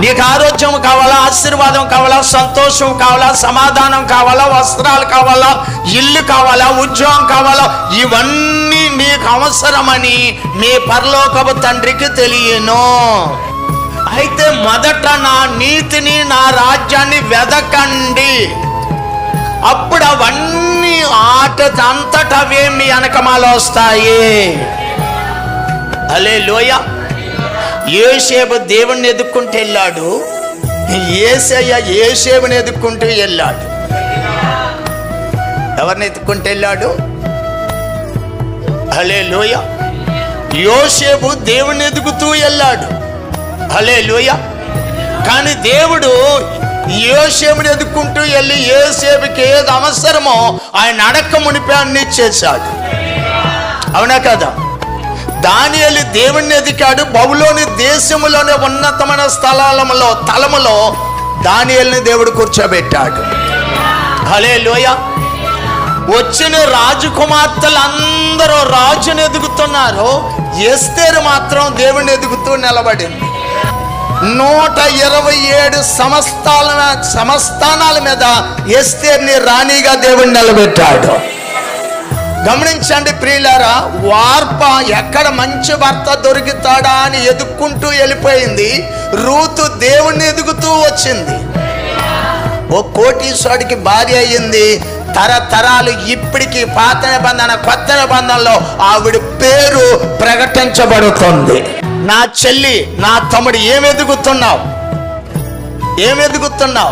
నీకు ఆరోగ్యం కావాలా ఆశీర్వాదం కావాలా సంతోషం కావాలా సమాధానం కావాలా వస్త్రాలు కావాలా ఇల్లు కావాలా ఉద్యోగం కావాలా ఇవన్నీ నీకు అవసరమని నీ పరలోకపు తండ్రికి తెలియను. అయితే మొదట నా నీతిని నా రాజ్యాన్ని వెదకండి. అప్పుడు అవన్నీ ఆట అంతటవే మీ వెనకమాల వస్తాయి. అలే లోయ ఏసేపు దేవుణ్ణి ఎదుక్కుంటూ వెళ్ళాడు? ఏసయ్య ఏసేపుని ఎదుక్కుంటూ వెళ్ళాడు. ఎవరిని ఎత్తుకుంటూ వెళ్ళాడు? హలే లోయ యోసేపు దేవుణ్ణి ఎదుగుతూ వెళ్ళాడు. హలే లోయ కానీ దేవుడు యోసేపుని ఎదుక్కుంటూ వెళ్ళి ఏసేపుకి ఏది అవసరమో ఆయన అడక్క మునిపే అన్ని చేశాడు. అవునా కదా? దానియలు దేవుణ్ణి ఎదికాడు. బహులోని దేశములోని ఉన్నతమైన స్థలాలలో తలములో దానియల్ని దేవుడు కూర్చోబెట్టాడు. హలే లోయ వచ్చిన రాజకుమార్తెలు అందరూ రాజుని ఎదుగుతున్నారు. ఎస్తేరు మాత్రం దేవుణ్ణి ఎదుగుతూ నిలబడింది. నూట ఇరవై ఏడు సంస్థాల సంస్థానాల మీద ఎస్తేర్ని రాణిగా దేవుడు నిలబెట్టాడు. గమనించండి ప్రియులారా వార్ప ఎక్కడ మంచి భర్త దొరుకుతాడా అని ఎదుక్కుంటూ వెళ్ళిపోయింది. రూతు దేవుణ్ణి ఎదుగుతూ వచ్చింది. ఓ కోటీశ్వరుడికి భార్య అయ్యింది. తరతరాలు ఇప్పటికి పాత నిబంధన కొత్త నిబంధనలో ఆవిడ పేరు ప్రకటించబడుతుంది. నా చెల్లి నా తమ్ముడు ఏం ఎదుగుతున్నావు? ఏం ఎదుగుతున్నావు?